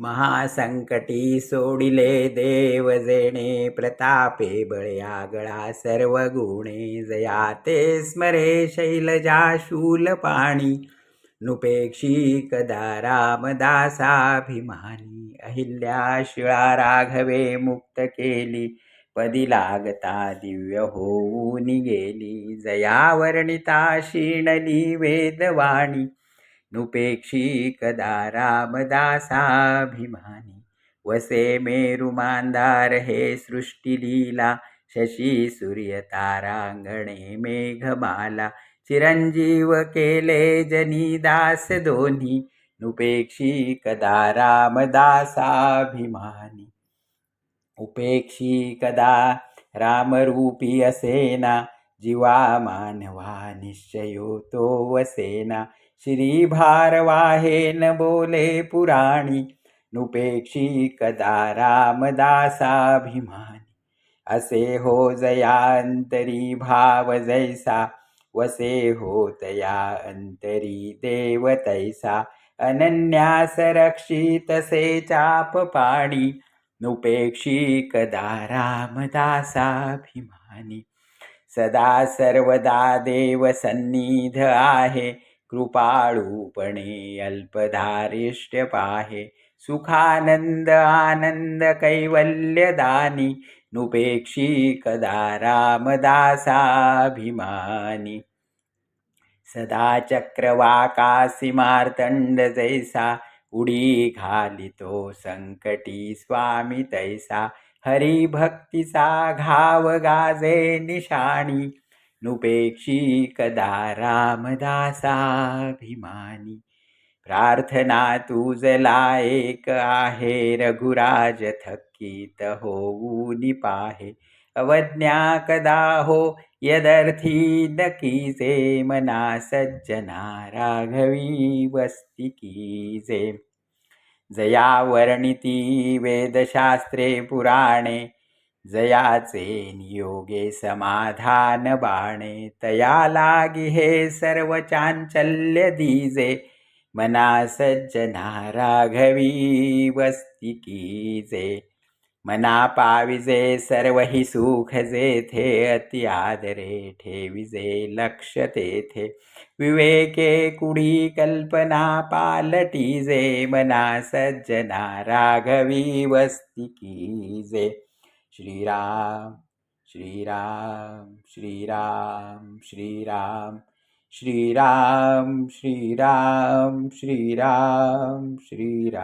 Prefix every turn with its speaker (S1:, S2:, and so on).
S1: महासंकटी सोडिले देव जेणे प्रतापे बळया गळा सर्व गुणे जया ते स्मरे शैलजा शूल पाणी. नुपेक्षी कदा रामदासाभिमानी अहिल्या शिळा राघवे मुक्त केली. पदी लागता दिव्य होऊन गेली जया वर्णिता शिणली वेदवाणी. नुपेक्षी कदा रामदासाभिमानी वसे मेरुमांदार हे सृष्टी लीला शशी सूर्य तारांगणे मेघमाला। चिरंजीव केले जनी दास दोन्ही। नुपेक्षी कदा रामदासाभिमानी उपेक्षी कदा रामरूपी असेना। जीवा मानवा निश्चयो तो वसेना। श्री भारवाहेन बोले पुराणी नुपेक्षी कदा रामदासाभिमानी। असे हो जयांतरी भाव जैसा वसे हो तया अंतरी देव तैसा। अनन्यास रक्षित से चाप पाणी नुपेक्षी कदा रामदासाभिमानी। सदा सर्वदा देव सन्निध आहे. कृपाळूपणे अल्पधारिष्ट्य पाहे. सुखानंद आनंद कैवल्यदानी. नुपेक्षी कदा रामदासाभिमानी. सदा चक्रवाकासी मार्तंड जैसा. उडी घालितो संकटी स्वामी तैसा. हरिभक्तीचा घाव गाजे निशाणी नुपेक्षी कदा रामदासाभिमानी। प्रार्थना तुझला एक आहे रघुराज थक्कीत होऊ निपाहे अवज्ञा कदा हो यदर्थी नकीचे मना सज्जना राघवी वस्ती कीजे। जया वर्णिती वेदशास्त्रे पुराणे जयाचे नियोगे समाधान बाणे तया लागी हे सर्व चांचल्य दीजे मना सज्जना राघवी वस्ती कीजे मना पाविजे सर्व हि सुख जेथे अति आदरे ठेविजे लक्ष तेथे। विवेके कुडी कल्पना पालटीजे मना सज्जना राघवी वस्ती कीजे। श्रीराम श्रीराम श्रीराम श्रीराम श्रीराम श्रीराम श्रीराम श्रीराम।